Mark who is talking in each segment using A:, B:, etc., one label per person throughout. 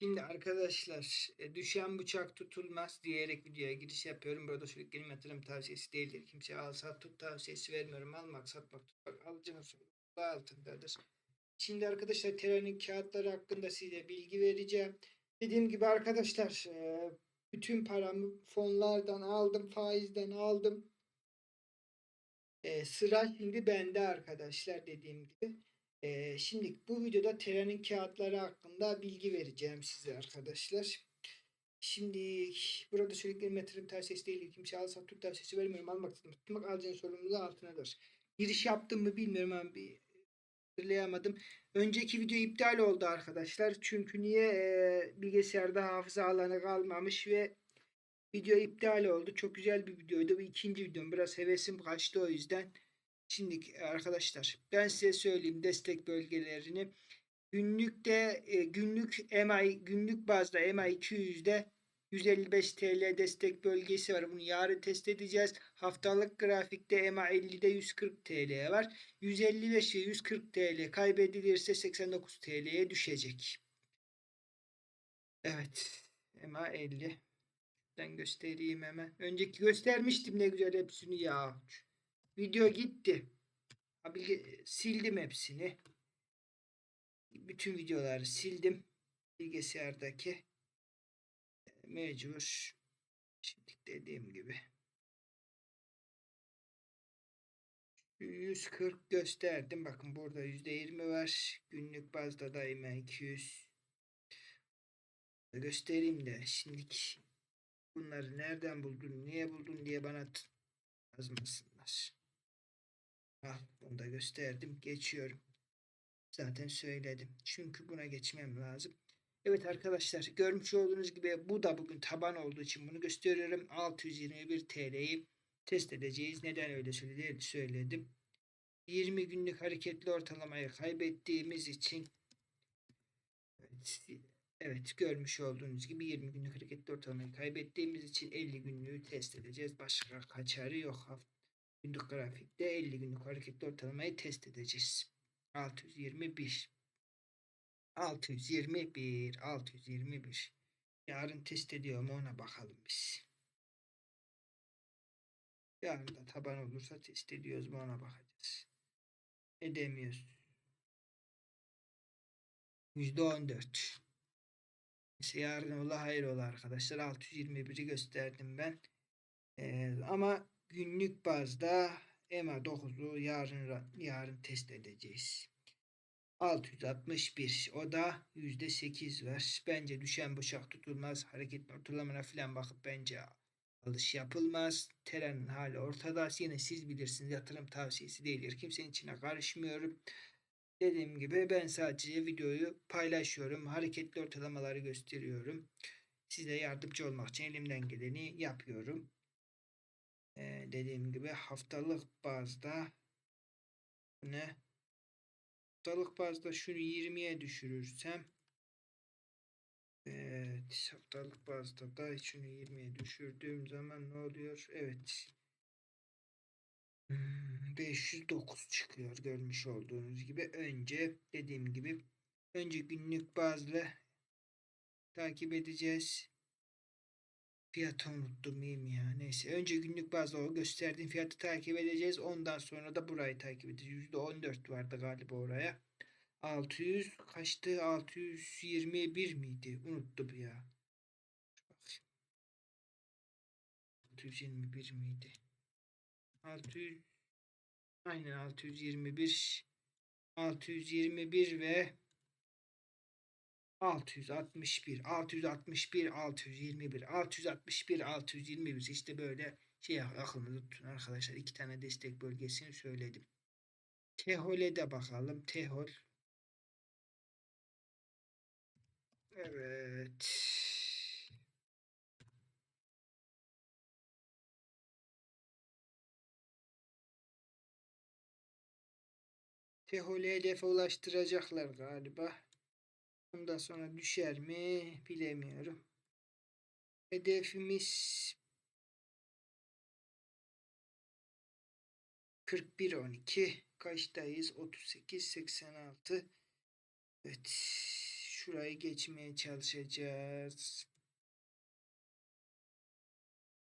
A: Şimdi arkadaşlar e, düşen bıçak tutulmaz diyerek videoya giriş yapıyorum. Burada sürekli yatırım tavsiyesi değildir. Kimseye al sat tut tavsiyesi vermiyorum. Almak satmak tutmak alıcının sorumluluğu altındadır. Şimdi arkadaşlar Tera'nın kağıtları hakkında size bilgi vereceğim. Dediğim gibi arkadaşlar e, bütün paramı fonlardan aldım, faizden aldım. E, sıra şimdi bende arkadaşlar dediğim gibi. Ee, şimdi bu videoda Tera'nın kağıtları hakkında bilgi vereceğim size arkadaşlar. Şimdi burada sürekli yatırım tavsiyesi değil. Kimse al sat tut tavsiyesi vermiyorum. Almak tutmak alacağın sorumluluğu altındadır. Giriş yaptım mı bilmiyorum ama bir hatırlayamadım. Önceki video iptal oldu arkadaşlar. Çünkü niye Ee, bilgisayarda hafıza alanı kalmamış ve video iptal oldu. Çok güzel bir videoydu. Bu ikinci videom. Biraz hevesim kaçtı o yüzden. Şimdi arkadaşlar ben size söyleyeyim destek bölgelerini. Günlükte e, günlük MI günlük bazda MI 200'de 155 TL destek bölgesi var. Bunu yarın test edeceğiz. Haftalık grafikte MA 50'de 140 TL var. 155 ve 140 TL kaybedilirse 89 TL'ye düşecek. Evet. MA 50. Ben göstereyim hemen. Önceki göstermiştim ne güzel hepsini ya. Video gitti. Abi sildim hepsini. Bütün videoları sildim. Bilgisayardaki mecbur. Şimdi dediğim gibi. 140 gösterdim. Bakın burada %20 var. Günlük bazda daima 200. Göstereyim de şimdilik bunları nereden buldun, niye buldun diye bana yazmasınlar. Al bunu da gösterdim. Geçiyorum. Zaten söyledim. Çünkü buna geçmem lazım. Evet arkadaşlar görmüş olduğunuz gibi bu da bugün taban olduğu için bunu gösteriyorum. 621 TL'yi test edeceğiz. Neden öyle söyledim? söyledim. 20 günlük hareketli ortalamayı kaybettiğimiz için evet, evet görmüş olduğunuz gibi 20 günlük hareketli ortalamayı kaybettiğimiz için 50 günlüğü test edeceğiz. Başka kaçarı yok. Günlük grafikte 50 günlük hareketli ortalamayı test edeceğiz. 621 621 621 Yarın test ediyor mu ona bakalım biz. Yarın da taban olursa test ediyoruz mu ona bakacağız. Edemiyoruz. %14 Neyse yarın ola hayır ola arkadaşlar. 621'i gösterdim ben. Ee, ama günlük bazda EMA 9'u yarın yarın test edeceğiz. 661 o da %8 var. Bence düşen bıçak tutulmaz. Hareket ortalamana falan bakıp bence alış yapılmaz. Terenin hali ortada. Yine siz bilirsiniz yatırım tavsiyesi değildir. Kimsenin içine karışmıyorum. Dediğim gibi ben sadece videoyu paylaşıyorum. Hareketli ortalamaları gösteriyorum. Size yardımcı olmak için elimden geleni yapıyorum. Dediğim gibi haftalık bazda ne? Haftalık bazda şunu 20'ye düşürürsem Evet haftalık bazda da şunu 20'ye düşürdüğüm zaman ne oluyor? Evet 509 çıkıyor görmüş olduğunuz gibi. Önce dediğim gibi önce günlük bazlı takip edeceğiz. Fiyatı unuttum iyiyim ya. Neyse önce günlük bazda o gösterdiğim fiyatı takip edeceğiz. Ondan sonra da burayı takip edeceğiz. %14 vardı galiba oraya. 600 kaçtı? 621 miydi? Unuttum ya. Bakayım. 621 miydi? 600 aynen 621 621 ve 661 661 621 661 621 işte böyle şey aklınızda tutun arkadaşlar iki tane destek bölgesini söyledim. Tehol'e de bakalım. Tehol. Evet. Tehol'e hedefe ulaştıracaklar galiba. Ondan sonra düşer mi bilemiyorum. Hedefimiz 41 12 kaçtayız? 38 86 Evet. şurayı geçmeye çalışacağız.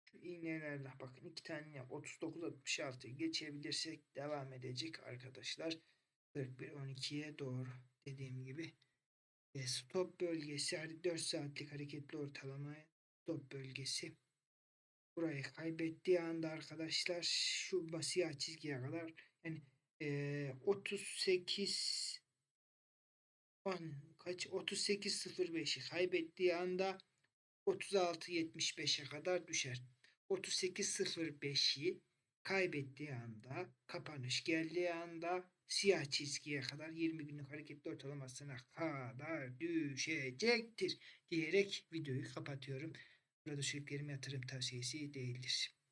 A: Şu iğnelerle bakın iki tane yap. 39 66 geçebilirsek devam edecek arkadaşlar. 41 12'ye doğru dediğim gibi. E, stop bölgesi hadi 4 saatlik hareketli ortalama stop bölgesi. Burayı kaybettiği anda arkadaşlar şu siyah çizgiye kadar yani e, 38 10 kaç 38.05'i kaybettiği anda 36.75'e kadar düşer. 38.05'i kaybettiği anda kapanış geldiği anda siyah çizgiye kadar 20 günlük hareketli ortalamasına kadar düşecektir diyerek videoyu kapatıyorum. Burada süreklerim yatırım tavsiyesi değildir.